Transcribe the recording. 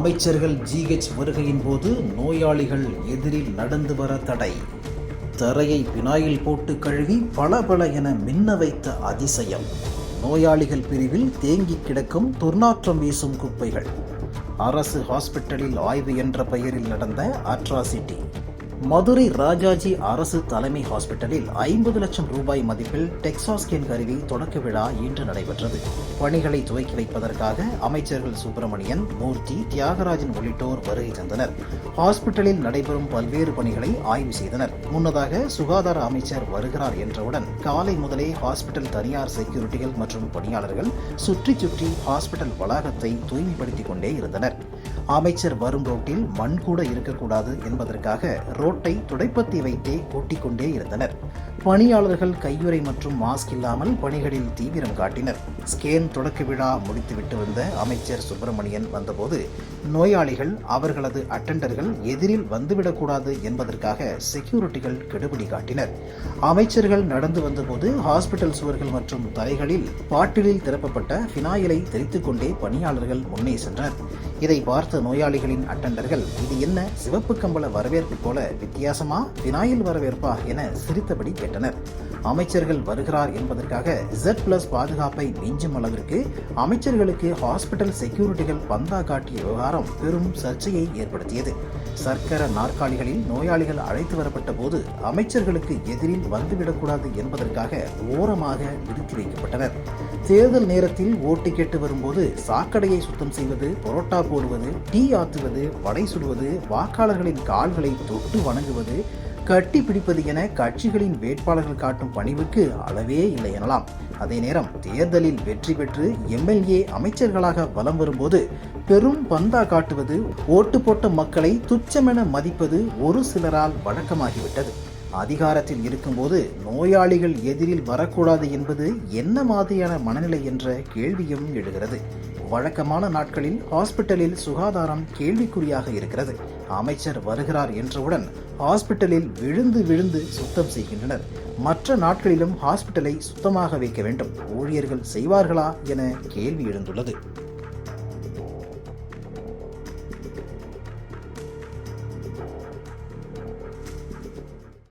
அமைச்சர்கள் ஜிஹெச் வருகையின் போது நோயாளிகள் எதிரில் நடந்து வர தடை. தரையை பினாயில் போட்டு கழுவி பல பல என மின்ன வைத்த அதிசயம். நோயாளிகள் பிரிவில் தேங்கி கிடக்கும் துர்நாற்றம் வீசும் குப்பைகள். அரசு ஹாஸ்பிட்டலில் ஆய்வு என்ற பெயரில் நடந்த அட்ராசிட்டி மதுரை ராஜாஜி அரசு தலைமை ஹாஸ்பிட்டலில் ஐம்பது லட்சம் ரூபாய் மதிப்பில் டெக்சாஸ்கேன் கருவி தொடக்க விழா இன்று நடைபெற்றது. பணிகளை துவக்கி வைப்பதற்காக அமைச்சர்கள் சுப்பிரமணியன் மூர்த்தி தியாகராஜன் உள்ளிட்டோர் வருகை தந்தனர். ஹாஸ்பிட்டலில் நடைபெறும் பல்வேறு பணிகளை ஆய்வு செய்தனர். முன்னதாக சுகாதார அமைச்சர் வருகிறார் என்றவுடன் காலை முதலே ஹாஸ்பிட்டல் தனியார் செக்யூரிட்டிகள் மற்றும் பணியாளர்கள் சுற்றி சுற்றி ஹாஸ்பிட்டல் வளாகத்தை தூய்மைப்படுத்திக் கொண்டே இருந்தனர். அமைச்சர் வரும் ரோட்டில் மண் கூட இருக்கக்கூடாது என்பதற்காக ரோட்டை துடைப்பத்தி வைத்தே கூட்டிக் கொண்டே இருந்தனர். பணியாளர்கள் கையுறை மற்றும் மாஸ்க் இல்லாமல் பணிகளில் தீவிரம் காட்டினர். ஸ்கேன் தொடக்க விழா முடித்துவிட்டு வந்த அமைச்சர் சுப்பிரமணியன் வந்தபோது நோயாளிகள் அவர்களது அட்டெண்டர்கள் எதிரில் வந்துவிடக்கூடாது என்பதற்காக செக்யூரிட்டிகள் கெடுபிடி காட்டினர். அமைச்சர்கள் நடந்து வந்தபோது ஹாஸ்பிட்டல் சுவர்கள் மற்றும் தலைகளில் பாட்டிலில் திறப்பப்பட்ட ஃபினாயிலை தெரித்துக்கொண்டே பணியாளர்கள் முன்னே சென்றனர். இதை பார்த்த நோயாளிகளின் அட்டெண்டர்கள் இது என்ன சிவப்பு கம்பள வரவேற்பு போல வித்தியாசமா வினாயில் வரவேற்பா என சிரித்தபடி கேட்டனர். அமைச்சர்கள் வருகிறார் என்பதற்காக Z பிளஸ் பாதுகாப்பை மிஞ்சும் அளவிற்கு அமைச்சர்களுக்கு ஹாஸ்பிட்டல் செக்யூரிட்டிகள் பந்தா காட்டிய விவகாரம் பெரும் சர்ச்சையை ஏற்படுத்தியது. சர்க்கர நாற்காலிகளில் நோயாளிகள் அழைத்து வரப்பட்ட போது அமைச்சர்களுக்கு எதிரில் வந்துவிடக்கூடாது என்பதற்காக ஓரமாக நிறுத்தி வைக்கப்பட்டனர். தேர்தல் நேரத்தில் ஓட்டு கேட்டு வரும்போது சாக்கடையை சுத்தம் செய்வது புரோட்டா போடுவது டீ ஆத்துவது வடை சுடுவது வாக்காளர்களின் கால்களை தொட்டு வணங்குவது கட்டி பிடிப்பது என கட்சிகளின் வேட்பாளர்கள் காட்டும் பணிவுக்கு அளவே இல்லை எனலாம். அதே நேரம் தேர்தலில் வெற்றி பெற்று எம்எல்ஏ அமைச்சர்களாக வலம் வரும்போது பெரும் பந்தா காட்டுவது ஓட்டு போட்ட மக்களை துச்சமென மதிப்பது ஒரு சிலரால் வழக்கமாகிவிட்டது. அதிகாரத்தில் இருக்கும்போது நோயாளிகள் எதிரில் வரக்கூடாது என்பது என்ன மாதிரியான மனநிலை என்ற கேள்வியும் எழுகிறது. வழக்கமான நாட்களில் ஹாஸ்பிட்டலில் சுகாதாரம் கேள்விக்குறியாக இருக்கிறது. அமைச்சர் வருகிறார் என்றவுடன் ஹாஸ்பிட்டலில் விழுந்து விழுந்து சுத்தம் செய்கின்றனர். மற்ற நாட்களிலும் ஹாஸ்பிட்டலை சுத்தமாக வைக்க வேண்டும். ஊழியர்கள் செய்வார்களா என கேள்வி எழுந்துள்ளது.